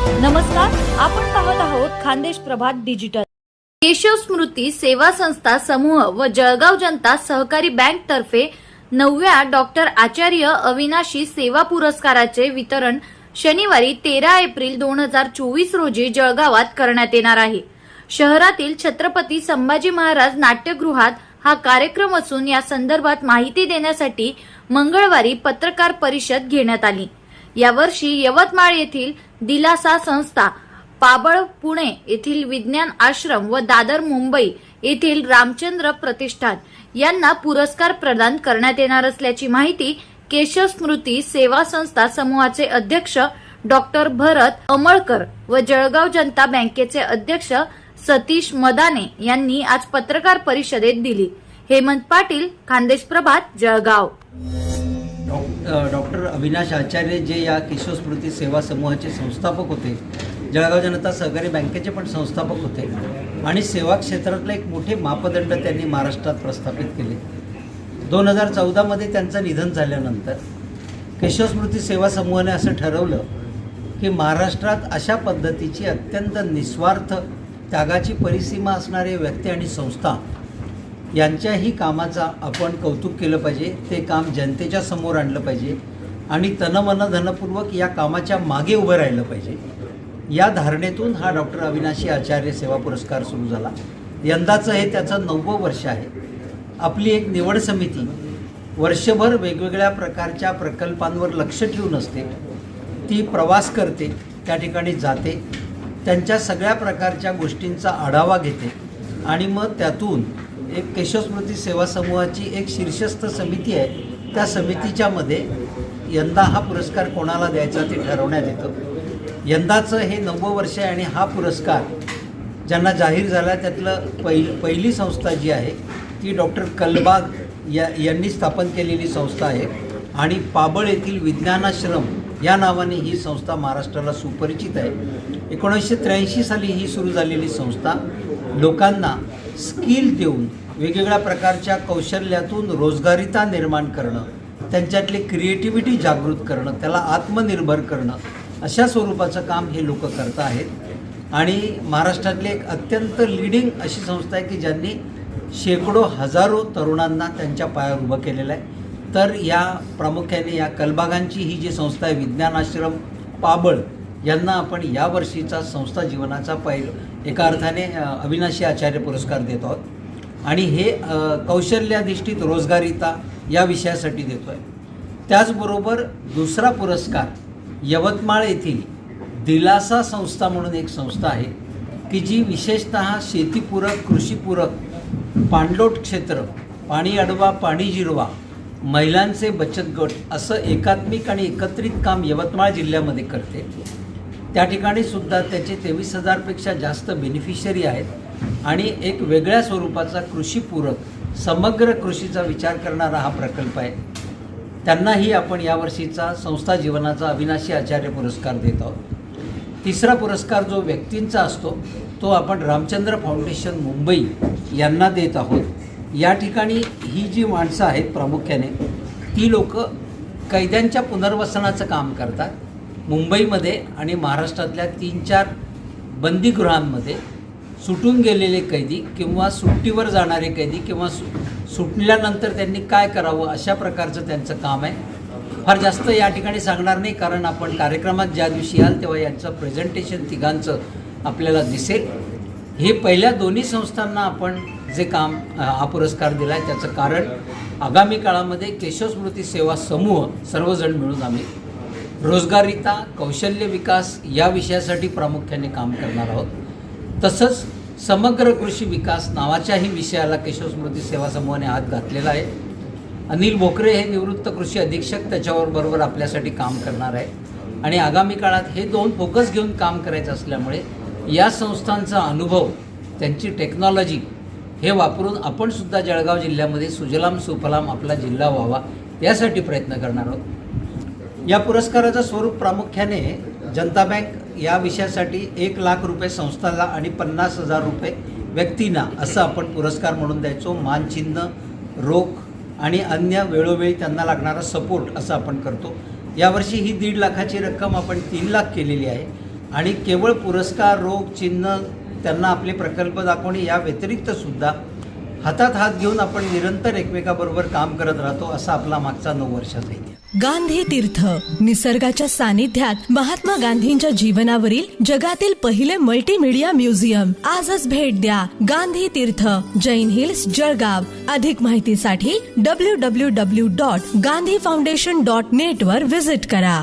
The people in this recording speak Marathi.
नमस्कार आपण पाहत आहोत खानदेश प्रभात डिजिटल. केशव स्मृती सेवा संस्था समूह व जळगाव जनता सहकारी बँक तर्फे नवव्या डॉक्टर आचार्य अविनाशी सेवा पुरस्काराचे वितरण शनिवारी तेरा एप्रिल दोन हजार चोवीस रोजी जळगावात करण्यात येणार आहे. शहरातील छत्रपती संभाजी महाराज नाट्यगृहात हा कार्यक्रम असून या संदर्भात माहिती देण्यासाठी मंगळवारी पत्रकार परिषद घेण्यात आली. यावर्षी यवतमाळ येथील दिलासा संस्था पाबळ पुणे येथील विज्ञान आश्रम व दादर मुंबई येथील रामचंद्र प्रतिष्ठान यांना पुरस्कार प्रदान करण्यात येणार असल्याची माहिती केशव स्मृती सेवा संस्था समूहाचे अध्यक्ष डॉक्टर भरत अमळकर व जळगाव जनता बँकेचे अध्यक्ष सतीश मदाने यांनी आज पत्रकार परिषदेत दिली. हेमंत पाटील खानदेश प्रभात जळगाव. डॉक- डॉक्टर अविनाश आचार्य जे या केशव स्मृती सेवा समूहाचे संस्थापक होते. जळगाव जनता सहकारी बँकेचे पण संस्थापक होते. आणि सेवा क्षेत्रातले एक मोठे मापदंड त्यांनी महाराष्ट्रात प्रस्थापित केले. दोन हजार चौदामध्ये त्यांचं निधन झाल्यानंतर केशव स्मृती सेवा समूहाने असं ठरवलं की महाराष्ट्रात अशा पद्धतीची अत्यंत निस्वार्थ त्यागाची परिसीमा असणारे व्यक्ती आणि संस्था यांच्याही कामाचा आपण कौतुक केलं पाहिजे ते काम जनतेच्या समोर आणलं पाहिजे आणि तनमन धनपूर्वक या कामाच्या मागे उभं राहिलं पाहिजे. या धारणेतून हा डॉक्टर अविनाशी आचार्य सेवा पुरस्कार सुरू झाला. यंदाचं हे त्याचं नववं वर्ष आहे. आपली एक निवड समिती वर्षभर वेगवेगळ्या प्रकारच्या प्रकल्पांवर लक्ष ठेवून असते. ती प्रवास करते त्या ठिकाणी जाते त्यांच्या सगळ्या प्रकारच्या गोष्टींचा आढावा घेते आणि मग त्यातून एक केशवस्मृती सेवा समूहाची एक शीर्षस्थ समिती आहे. त्या समितीच्या मध्ये यंदा हा पुरस्कार कोणाला द्यायचा ते ठरवण्यात येतं. यंदाचं हे नववं वर्ष आहे आणि हा पुरस्कार ज्यांना जाहीर झाला त्यातलं पहिल पहिली संस्था जी आहे ती डॉक्टर कलबाग या यांनी स्थापन केलेली संस्था आहे. आणि पाबळ येथील विज्ञानाश्रम या नावाने ही संस्था महाराष्ट्राला सुपरिचित आहे. एकोणीसशे त्र्याऐंशी साली ही सुरू झालेली संस्था लोकांना स्किल देऊन वेगवेगळ्या प्रकारच्या कौशल्यातून रोजगारिता निर्माण करणं त्यांच्यातली क्रिएटिव्हिटी जागृत करणं त्याला आत्मनिर्भर करणं अशा स्वरूपाचं काम हे लोक करत आहेत. आणि महाराष्ट्रातली एक अत्यंत लिडिंग अशी संस्था आहे की ज्यांनी शेकडो हजारो तरुणांना त्यांच्या पायावर उभं केलेलं आहे. तर या प्रामुख्याने या कलबागांची ही जी संस्था आहे विज्ञान आश्रम पाबळ यांना आपण यावर्षीचा संस्था जीवनाचा पहिल. एका अर्थाने अविनाशी आचार्य पुरस्कार देत आहोत. आणि हे कौशल्याधिष्ठित रोजगारिता या विषयासाठी देतो आहे त्याचबरोबर दुसरा पुरस्कार यवतमाळ येथील दिलासा संस्था म्हणून एक संस्था आहे की जी विशेषत शेतीपूरक कृषीपूरक पाणलोट क्षेत्र पाणी अडवा पाणी जिरवा महिलांचे बचत गट असं एकात्मिक आणि एकत्रित काम यवतमाळ जिल्ह्यामध्ये करते. त्या ठिकाणी सुद्धा त्याचे तेवीस हजारपेक्षा जास्त बेनिफिशरी आहेत आणि एक वेगळ्या स्वरूपाचा कृषीपूरक समग्र कृषीचा विचार करणारा हा प्रकल्प आहे. त्यांनाही आपण यावर्षीचा संस्था जीवनाचा अविनाशी आचार्य पुरस्कार देत आहोत. तिसरा पुरस्कार जो व्यक्तींचा असतो तो आपण रामचंद्र फाउंडेशन मुंबई यांना देत आहोत. या ठिकाणी ही जी माणसं आहेत प्रामुख्याने ती लोक कैद्यांच्या पुनर्वसनाचं काम करतात. मुंबईमध्ये आणि महाराष्ट्रातल्या तीन चार बंदीगृहांमध्ये सुटून गेलेले कैदी किंवा सुट्टीवर जाणारे कैदी किंवा सु सुटल्यानंतर त्यांनी काय करावं अशा प्रकारचं त्यांचं काम आहे. फार जास्त या ठिकाणी सांगणार नाही कारण आपण कार्यक्रमात ज्या दिवशी याल तेव्हा यांचं प्रेझेंटेशन तिघांचं आपल्याला दिसेल. हे पहिल्या दोन्ही संस्थांना आपण जे काम हा पुरस्कार दिला आहे त्याचं कारण आगामी काळामध्ये केशवस्मृती सेवा समूह सर्वजण मिळून आम्ही रोजगारिता कौशल्य विकास या विषयासाठी प्रामुख्याने काम करणार आहोत. तसंच समग्र कृषी विकास नावाच्याही विषयाला केशवस्मृती सेवा समूहाने हात घातलेला आहे. अनिल भोकरे हे निवृत्त कृषी अधीक्षक त्याच्यावर बरोबर आपल्यासाठी काम करणार आहे. आणि आगामी काळात हे दोन फोकस घेऊन काम करायचं असल्यामुळे या संस्थांचा अनुभव त्यांची टेक्नॉलॉजी हे वापरून आपण सुद्धा जळगाव जिल्ह्यामध्ये सुजलाम सुफलाम आपला जिल्हा व्हावा यासाठी प्रयत्न करणार आहोत. या पुरस्काराचं स्वरूप प्रामुख्याने जनता बँक या विषयासाठी एक लाख रुपये संस्थाला आणि पन्नास हजार रुपये व्यक्तींना असं आपण पुरस्कार म्हणून द्यायचो. मानचिन्ह रोख आणि अन्य वेळोवेळी त्यांना लागणारा सपोर्ट असं आपण करतो. यावर्षी ही दीड लाखाची रक्कम आपण तीन लाख केलेली आहे. आणि केवळ पुरस्कार रोख चिन्ह त्यांना आपले प्रकल्प दाखवणे या व्यतिरिक्त सुद्धा हातात हात घेऊन आपण निरंतर एकमेकाबरोबर काम करत राहतो असा आपला मागचा नऊ वर्षाचा इतिहास. गांधी तीर्थ निसर्गाच्या सानिध्यात महात्मा गांधींच्या जीवनावरील जगातील पहिले मल्टीमीडिया म्युझियम आजच भेट द्या गांधी तीर्थ जैन हिल्स जळगाव. अधिक माहितीसाठी W W W dot Gandhi foundation dot net वर विजिट करा.